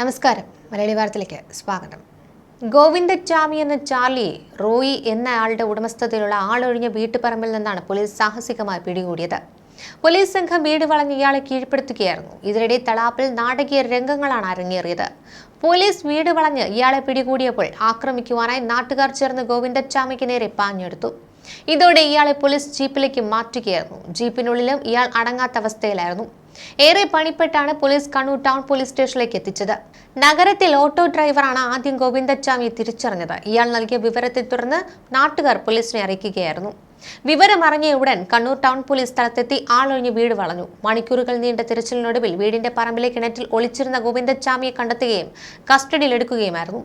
നമസ്കാരം. മലയാളി വാർത്തയിലേക്ക് സ്വാഗതം. ഗോവിന്ദച്ചാമി എന്ന ചാർലിയെ റോയി എന്നയാളുടെ ഉടമസ്ഥതയിലുള്ള ആളൊഴിഞ്ഞ വീട്ടുപറമ്പിൽ നിന്നാണ് പോലീസ് സാഹസികമായി പിടികൂടിയത്. പോലീസ് സംഘം വീട് വളഞ്ഞ് ഇയാളെ കീഴ്പ്പെടുത്തുകയായിരുന്നു. ഇതിനിടെ തളാപ്പിൽ നാടകീയ രംഗങ്ങളാണ് അരങ്ങേറിയത്. പോലീസ് വീട് വളഞ്ഞ് ഇയാളെ പിടികൂടിയപ്പോൾ ആക്രമിക്കുവാനായി നാട്ടുകാർ ചേർന്ന് ഗോവിന്ദച്ചാമിക്ക് നേരെ പാഞ്ഞെടുത്തു. ഇതോടെ ഇയാളെ പോലീസ് ജീപ്പിലേക്ക് മാറ്റുകയായിരുന്നു. ജീപ്പിനുള്ളിലും ഇയാൾ അടങ്ങാത്ത അവസ്ഥയിലായിരുന്നു. ഏറെ പണിപ്പെട്ടാണ് പോലീസ് കണ്ണൂർ ടൗൺ പോലീസ് സ്റ്റേഷനിലേക്ക് എത്തിച്ചത്. നഗരത്തിൽ ഓട്ടോ ഡ്രൈവറാണ് ആദ്യം ഗോവിന്ദച്ചാമിയെ തിരിച്ചറിഞ്ഞത്. ഇയാൾ നൽകിയ വിവരത്തെ തുടർന്ന് നാട്ടുകാർ പോലീസിനെ അറിയിക്കുകയായിരുന്നു. വിവരമറിഞ്ഞ ഉടൻ കണ്ണൂർ ടൗൺ പോലീസ് സ്ഥലത്തെത്തി ആളൊഴിഞ്ഞ് വീട് വളഞ്ഞു. മണിക്കൂറുകൾ നീണ്ട തിരച്ചിലിനൊടുവിൽ വീടിന്റെ പറമ്പിലെ കിണറ്റിൽ ഒളിച്ചിരുന്ന ഗോവിന്ദച്ചാമിയെ കണ്ടെത്തുകയും കസ്റ്റഡിയിലെടുക്കുകയുമായിരുന്നു.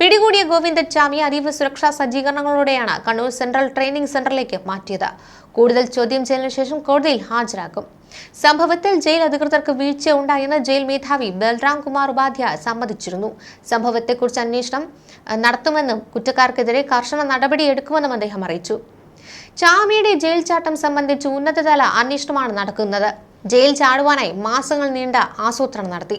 പിടികൂടിയ ഗോവിന്ദച്ചാമിയെ അതീവ സുരക്ഷാ സജ്ജീകരണങ്ങളോടെയാണ് കണ്ണൂർ സെൻട്രൽ ട്രെയിനിംഗ് സെന്ററിലേക്ക് മാറ്റിയത്. കൂടുതൽ ചോദ്യം ചെയ്യലിനു ശേഷം കോടതിയിൽ ഹാജരാക്കും. സംഭവത്തിൽ ജയിൽ അധികൃതർക്ക് വീഴ്ച ഉണ്ടായെന്ന് ജയിൽ മേധാവി ബൽറാം കുമാർ ഉപാധ്യായ സമ്മതിച്ചിരുന്നു. സംഭവത്തെക്കുറിച്ച് അന്വേഷണം നടത്തുമെന്നും കുറ്റക്കാർക്കെതിരെ കർശന നടപടിയെടുക്കുമെന്നും അദ്ദേഹം അറിയിച്ചു. ചാമിയുടെ ജയിൽ ചാട്ടം സംബന്ധിച്ച് ഉന്നതതല അന്വേഷണമാണ് നടക്കുന്നത്. ജയിൽ ചാടുവാനായി മാസങ്ങൾ നീണ്ട ആസൂത്രണം നടത്തി.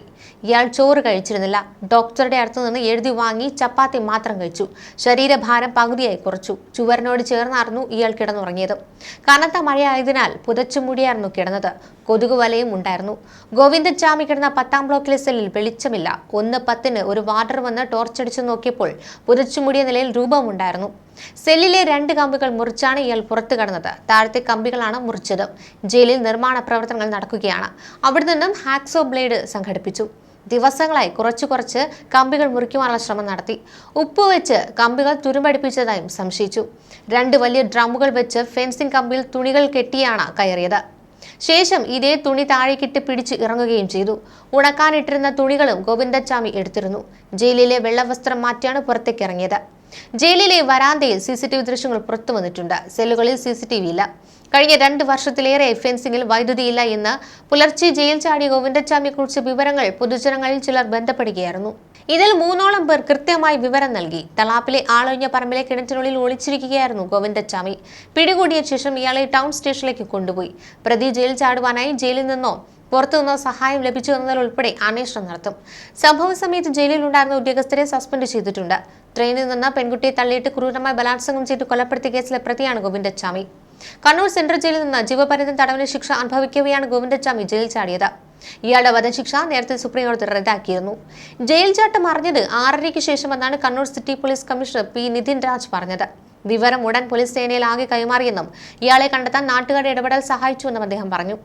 ഇയാൾ ചോറ് കഴിച്ചിരുന്നില്ല. ഡോക്ടറുടെ അടുത്തു നിന്ന് എഴുതി വാങ്ങി ചപ്പാത്തി മാത്രം കഴിച്ചു. ശരീരഭാരം പകുതിയായി കുറച്ചു. ചുവരിനോട് ചേർന്നായിരുന്നു ഇയാൾ കിടന്നുറങ്ങിയത്. കനത്ത മഴയായതിനാൽ പുതച്ചു മൂടിയായിരുന്നു കിടന്നത്. കൊതുക് വലയും ഉണ്ടായിരുന്നു. ഗോവിന്ദച്ചാമി കിടന്ന പത്താം ബ്ലോക്കിലെ സെല്ലിൽ വെളിച്ചമില്ല. ഒന്ന് പത്തിന് ഒരു വാർഡർ വന്ന് ടോർച്ചടിച്ചു നോക്കിയപ്പോൾ പുതച്ചുമൂടിയ നിലയിൽ രൂപമുണ്ടായിരുന്നു. സെല്ലിലെ രണ്ട് കമ്പികൾ മുറിച്ചാണ് ഇയാൾ പുറത്തു കടന്നത്. താഴത്തെ കമ്പികളാണ് മുറിച്ചത്. ജയിലിൽ നിർമ്മാണ പ്രവർത്തനങ്ങൾ നടക്കുകയാണ്. അവിടെ നിന്നും ഹാക്സോ ബ്ലേഡ് സംഘടിപ്പിച്ചു. ദിവസങ്ങളായി കുറച്ചു കുറച്ച് കമ്പികൾ മുറിക്കുവാനുള്ള ശ്രമം നടത്തി. ഉപ്പ് വെച്ച് കമ്പികൾ തുരുമ്പടിപ്പിച്ചതായും സംശയിച്ചു. രണ്ട് വലിയ ഡ്രമ്മുകൾ വെച്ച് ഫെൻസിംഗ് കമ്പിയിൽ തുണികൾ കെട്ടിയാണ് കയറിയത്. ശേഷം ഇതേ തുണി താഴേക്കിട്ട് പിടിച്ച് ഇറങ്ങുകയും ചെയ്തു. ഉണക്കാനിട്ടിരുന്ന തുണികളും ഗോവിന്ദച്ചാമി എടുത്തിരുന്നു. ജയിലിലെ വെള്ളവസ്ത്രം മാറ്റിയാണ് പുറത്തേക്ക് ഇറങ്ങിയത്. ജയിലിലെ വരാന്തയിൽ സി സി ടി വി ദൃശ്യങ്ങൾ പുറത്തു വന്നിട്ടുണ്ട്. സെല്ലുകളിൽ സി സി ടി വി ഇല്ല. കഴിഞ്ഞ രണ്ട് വർഷത്തിലേറെ ഫെൻസിംഗിൽ വൈദ്യുതിയില്ല എന്ന് പുലർച്ചെ ജയിൽ ചാടിയ ഗോവിന്ദച്ചാമിയെക്കുറിച്ച് വിവരങ്ങൾ പൊതുജനങ്ങളിൽ ചിലർ ബന്ധപ്പെടുകയായിരുന്നു. ഇതിൽ മൂന്നോളം പേർ കൃത്യമായി വിവരം നൽകി. തളാപ്പിലെ ആളൊഴിഞ്ഞ പറമ്പിലെ കിണറ്റിനുള്ളിൽ ഒളിച്ചിരിക്കുകയായിരുന്നു ഗോവിന്ദച്ചാമി. പിടികൂടിയ ശേഷം ഇയാളെ ടൗൺ സ്റ്റേഷനിലേക്ക് കൊണ്ടുപോയി. പ്രതി ജയിൽ ചാടുവാനായി ജയിലിൽ നിന്നോ പുറത്തുനിന്നോ സഹായം ലഭിച്ചു എന്നതിലുൾപ്പെടെ അന്വേഷണം നടത്തും. സംഭവ സമയത്ത് ജയിലിലുണ്ടായിരുന്ന ഉദ്യോഗസ്ഥരെ സസ്പെൻഡ് ചെയ്തിട്ടുണ്ട്. ട്രെയിനിൽ നിന്ന് പെൺകുട്ടിയെ തള്ളിയിട്ട് ക്രൂരമായി ബലാത്സംഗം ചെയ്ത് കൊലപ്പെടുത്തിയ കേസിലെ പ്രതിയാണ് ഗോവിന്ദച്ചാമി. കണ്ണൂർ സെൻട്രൽ ജയിലിൽ നിന്ന് ജീവപര്യന്തം തടവിന് ശിക്ഷ അനുഭവിക്കവെയാണ് ഗോവിന്ദച്ചാമി ജയിൽ ചാടിയത്. ഇയാളുടെ വധശിക്ഷ നേരത്തെ സുപ്രീം കോടതി റദ്ദാക്കിയിരുന്നു. ജയിൽ ചാട്ടം അറിഞ്ഞത് ആറരയ്ക്ക് ശേഷമെന്നാണ് Kannur city police commissioner P Nithin Raj പറഞ്ഞത്. വിവരം ഉടൻ പോലീസ് സേനയിൽ ആകെ കൈമാറിയെന്നും ഇയാളെ കണ്ടെത്താൻ നാട്ടുകാരുടെ ഇടപെടൽ സഹായിച്ചുവെന്നും അദ്ദേഹം പറഞ്ഞു.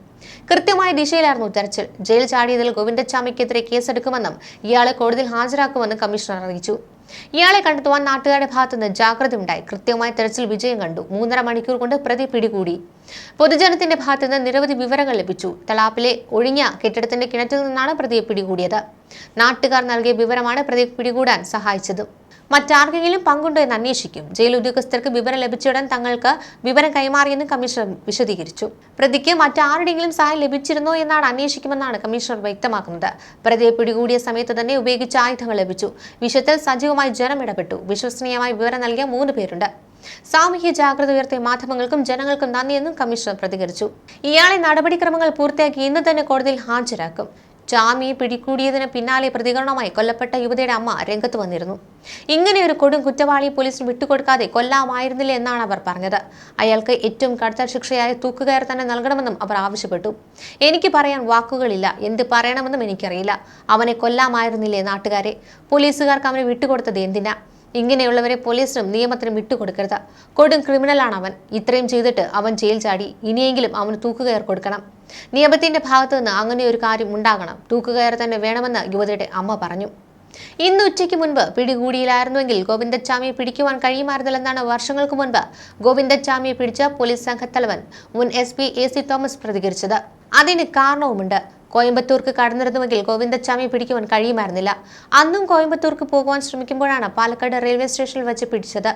കൃത്യമായ ദിശയിലായിരുന്നു തെരച്ചിൽ. ജയിൽ ചാടിയതിൽ ഗോവിന്ദച്ചാമിക്കെതിരെ കേസെടുക്കുമെന്നും ഇയാളെ കോടതിയിൽ ഹാജരാക്കുമെന്നും കമ്മീഷണർ അറിയിച്ചു. ഇയാളെ കണ്ടെത്തുവാൻ നാട്ടുകാരുടെ ഭാഗത്തുനിന്ന് ജാഗ്രത ഉണ്ടായി കൃത്യമായ തെരച്ചിൽ വിജയം കണ്ടു. മൂന്നര മണിക്കൂർ കൊണ്ട് പ്രതി പിടികൂടി. പൊതുജനത്തിന്റെ ഭാഗത്തുനിന്ന് നിരവധി വിവരങ്ങൾ ലഭിച്ചു. തളാപ്പിലെ ഒഴിഞ്ഞ കെട്ടിടത്തിന്റെ കിണറ്റിൽ നിന്നാണ് പ്രതിയെ പിടികൂടിയത്. നാട്ടുകാർ നൽകിയ വിവരമാണ് പ്രതിയെ പിടികൂടാൻ സഹായിച്ചത്. മറ്റാർക്കെങ്കിലും പങ്കുണ്ടോ എന്ന് അന്വേഷിക്കും. ജയിൽ ഉദ്യോഗസ്ഥർക്ക് വിവരം ലഭിച്ചയുടൻ തങ്ങൾക്ക് വിവരം കൈമാറിയെന്ന് കമ്മീഷണർ വിശദീകരിച്ചു. പ്രതിക്ക് മറ്റാരുടെയെങ്കിലും സഹായം ലഭിച്ചിരുന്നോ എന്നാണ് അന്വേഷിക്കുമെന്നാണ് കമ്മീഷണർ വ്യക്തമാക്കുന്നത്. പ്രതിയെ പിടികൂടിയ സമയത്ത് തന്നെ ഉപയോഗിച്ച ആയുധങ്ങൾ ലഭിച്ചു. വിഷയത്തിൽ സജീവമായി ജനം ഇടപെട്ടു വിശ്വസനീയമായി വിവരം നൽകിയ മൂന്ന് പേരുണ്ട്. സാമൂഹ്യ ജാഗ്രത ഉയർത്തിയ മാധ്യമങ്ങൾക്കും ജനങ്ങൾക്കും നന്ദിയെന്നും കമ്മീഷണർ പ്രതികരിച്ചു. ഇയാളെ നടപടിക്രമങ്ങൾ പൂർത്തിയാക്കി ഇന്ന് തന്നെ കോടതിയിൽ ഹാജരാക്കും. ജാമ്യം പിടികൂടിയതിന് പിന്നാലെ പ്രതികരണമായി കൊല്ലപ്പെട്ട യുവതിയുടെ അമ്മ രംഗത്ത് വന്നിരുന്നു. ഇങ്ങനെ ഒരു കൊടും കുറ്റവാളി പോലീസിന് വിട്ടുകൊടുക്കാതെ കൊല്ലാമായിരുന്നില്ല എന്നാണ് അവർ പറഞ്ഞത്. അയാൾക്ക് ഏറ്റവും കടുത്ത ശിക്ഷയായ തൂക്കുകയർ തന്നെ നൽകണമെന്നും അവർ ആവശ്യപ്പെട്ടു. എനിക്ക് പറയാൻ വാക്കുകളില്ല എന്ത് പറയണമെന്നും എനിക്കറിയില്ല. അവനെ കൊല്ലാമായിരുന്നില്ലേ നാട്ടുകാരെ? പോലീസുകാർക്ക് അവനെ വിട്ടുകൊടുത്തത് എന്തിനാ? ഇങ്ങനെയുള്ളവരെ പോലീസിനും നിയമത്തിനും വിട്ടുകൊടുക്കരുത്. കൊടും ക്രിമിനലാണ് അവൻ. ഇത്രയും ചെയ്തിട്ട് അവൻ ജയിൽ ചാടി. ഇനിയെങ്കിലും അവന് തൂക്കുകയർ കൊടുക്കണം. നിയമത്തിന്റെ ഭാഗത്തു നിന്ന് അങ്ങനെ ഒരു കാര്യം ഉണ്ടാകണം. തൂക്കുകയർ തന്നെ വേണമെന്ന് യുവതിയുടെ അമ്മ പറഞ്ഞു. ഇന്ന് ഉച്ചയ്ക്ക് മുൻപ് പിടികൂടിയിലായിരുന്നുവെങ്കിൽ ഗോവിന്ദച്ചാമിയെ പിടിക്കുവാൻ കഴിയുമായിരുന്നില്ലെന്നാണ് വർഷങ്ങൾക്ക് മുൻപ് ഗോവിന്ദച്ചാമിയെ പിടിച്ച പോലീസ് സംഘത്തലവൻ മുൻ S P A C Thomas പ്രതികരിച്ചത്. അതിന് കാരണവുമുണ്ട്. കോയമ്പത്തൂർക്ക് കടന്നിരുന്നുവെങ്കിൽ ഗോവിന്ദച്ചാമിയെ പിടിക്കുവാൻ കഴിയുമായിരുന്നില്ല. അന്നും കോയമ്പത്തൂർക്ക് പോകുവാൻ ശ്രമിക്കുമ്പോഴാണ് പാലക്കാട് റെയിൽവേ സ്റ്റേഷനിൽ വെച്ച് പിടിച്ചത്.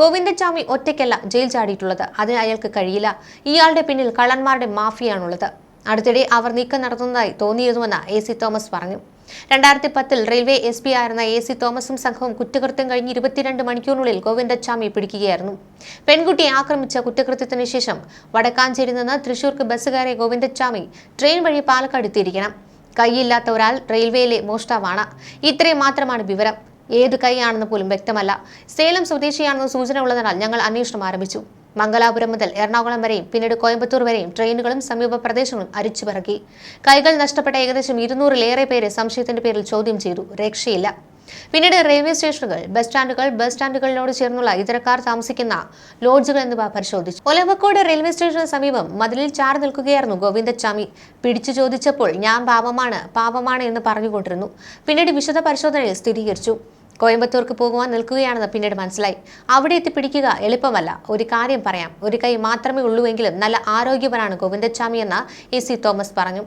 ഗോവിന്ദച്ചാമി ഒറ്റയ്ക്കല്ല ജയിൽ ചാടിയിട്ടുള്ളത്. അതിന് അയാൾക്ക് കഴിയില്ല. ഇയാളുടെ പിന്നിൽ കള്ളന്മാരുടെ മാഫിയാണുള്ളത്. അടുത്തിടെ അവർ നീക്കം നടത്തുന്നതായി തോന്നിയിരുന്നുവെന്ന് എ സി തോമസ് പറഞ്ഞു. രണ്ടായിരത്തി പത്തിൽ റെയിൽവേ എസ് പി ആയിരുന്ന എ സി തോമസും സംഘവും കുറ്റകൃത്യം കഴിഞ്ഞ് ഇരുപത്തിരണ്ട് മണിക്കൂറിനുള്ളിൽ ഗോവിന്ദച്ചാമിയെ പിടിക്കുകയായിരുന്നു. പെൺകുട്ടിയെ ആക്രമിച്ച കുറ്റകൃത്യത്തിന് ശേഷം വടക്കാഞ്ചേരി നിന്ന് തൃശൂർക്ക് ബസ് ഗോവിന്ദച്ചാമി ട്രെയിൻ വഴി പാലക്കാട് എത്തിയിരിക്കണം. കൈയില്ലാത്ത ഒരാൾ റെയിൽവേയിലെ മോഷ്ടാവാണ്. ഇത്രയും മാത്രമാണ് വിവരം. ഏത് കൈയാണെന്ന് പോലും വ്യക്തമല്ല. സേലം സ്വദേശിയാണെന്ന് സൂചന ഉള്ളതിനാൽ ഞങ്ങൾ അന്വേഷണം ആരംഭിച്ചു. മംഗലാപുരം മുതൽ എറണാകുളം വരെയും പിന്നീട് കോയമ്പത്തൂർ വരെയും ട്രെയിനുകളും സമീപ പ്രദേശങ്ങളും അരിച്ചുപിറക്കി. കൈകൾ നഷ്ടപ്പെട്ട ഏകദേശം ഇരുന്നൂറിലേറെ പേരെ സംശയത്തിന്റെ പേരിൽ ചോദ്യം ചെയ്തു. രക്ഷയില്ല. പിന്നീട് റെയിൽവേ സ്റ്റേഷനുകൾ ബസ് സ്റ്റാൻഡുകൾ ബസ് സ്റ്റാൻഡുകളിനോട് ചേർന്നുള്ള ഇതരക്കാർ താമസിക്കുന്ന ലോഡ്ജുകൾ എന്നിവ പരിശോധിച്ചു. ഒലവക്കോട് റെയിൽവേ സ്റ്റേഷന് സമീപം മതിലിൽ ചാർ നിൽക്കുകയായിരുന്നു ഗോവിന്ദച്ചാമി. പിടിച്ചു ചോദിച്ചപ്പോൾ ഞാൻ പാപമാണ് പാപമാണ് എന്ന് പറഞ്ഞുകൊണ്ടിരുന്നു. പിന്നീട് വിശദ പരിശോധനയിൽ സ്ഥിരീകരിച്ചു. കോയമ്പത്തൂർക്ക് പോകുവാൻ നിൽക്കുകയാണെന്ന് പിന്നീട് മനസ്സിലായി. അവിടെ എത്തി പിടിക്കുക എളുപ്പമല്ല. ഒരു കാര്യം പറയാം. ഒരു കൈ മാത്രമേ ഉള്ളൂവെങ്കിലും നല്ല ആരോഗ്യവനാണ് ഗോവിന്ദച്ചാമി എന്ന് എ സി തോമസ് പറഞ്ഞു.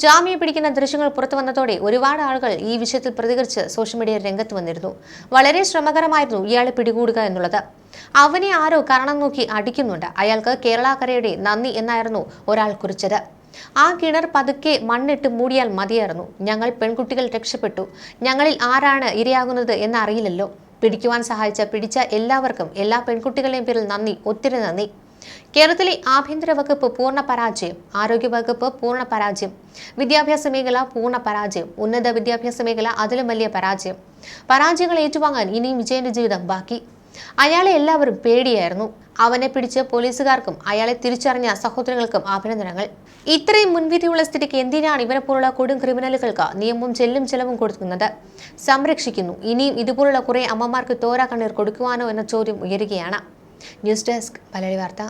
ജാമ്യം പിടിക്കുന്ന ദൃശ്യങ്ങൾ പുറത്തു വന്നതോടെ ഒരുപാട് ആളുകൾ ഈ വിഷയത്തിൽ പ്രതികരിച്ച് സോഷ്യൽ മീഡിയ രംഗത്ത് വന്നിരുന്നു. വളരെ ശ്രമകരമായിരുന്നു ഇയാളെ പിടികൂടുക എന്നുള്ളത്. അവനെ ആരോ കാരണം നോക്കി അടിക്കുന്നുണ്ട്. അയാൾക്ക് കേരളാക്കരയുടെ നന്ദി എന്നായിരുന്നു ഒരാൾ കുറിച്ചത്. ആ കിണർ പതുക്കെ മണ്ണിട്ട് മൂടിയാൽ മതിയായിരുന്നു. ഞങ്ങൾ പെൺകുട്ടികൾ രക്ഷപ്പെട്ടു. ഞങ്ങളിൽ ആരാണ് ഇരയാകുന്നത് എന്നറിയില്ലല്ലോ പിടിക്കുവാൻ സഹായിച്ച പിടിച്ച എല്ലാവർക്കും എല്ലാ പെൺകുട്ടികളുടെയും പേരിൽ നന്ദി ഒത്തിരി നന്ദി. കേരളത്തിലെ ആഭ്യന്തര വകുപ്പ് പൂർണ പരാജയം ആരോഗ്യ വകുപ്പ് പൂർണ പരാജയം വിദ്യാഭ്യാസ മേഖല പൂർണ പരാജയം ഉന്നത വിദ്യാഭ്യാസ മേഖല അതിലും വലിയ പരാജയം. പരാജയങ്ങൾ ഏറ്റുവാങ്ങാൻ ഇനിയും വിജയന്റെ ജീവിതം ബാക്കി. അയാളെ എല്ലാവരും പേടിയായിരുന്നു. അവനെ പിടിച്ച് പോലീസുകാർക്കും അയാളെ തിരിച്ചറിഞ്ഞ സഹോദരങ്ങൾക്കും അഭിനന്ദനങ്ങൾ. ഇത്രയും മുൻവിധിയുള്ള സ്ഥിതിക്ക് എന്തിനാണ് ഇവനെ പോലുള്ള കൊടും ക്രിമിനലുകൾക്ക് നിയമവും ചെല്ലും ചെലവും കൊടുക്കുന്നത്? സംരക്ഷിക്കുന്നു. ഇനിയും ഇതുപോലുള്ള കുറെ അമ്മമാർക്ക് തോരാ കണ്ണീർ കൊടുക്കുവാനോ എന്ന ചോദ്യം ഉയരുകയാണ്. ന്യൂസ് ഡെസ്ക് പലരി വാർത്ത.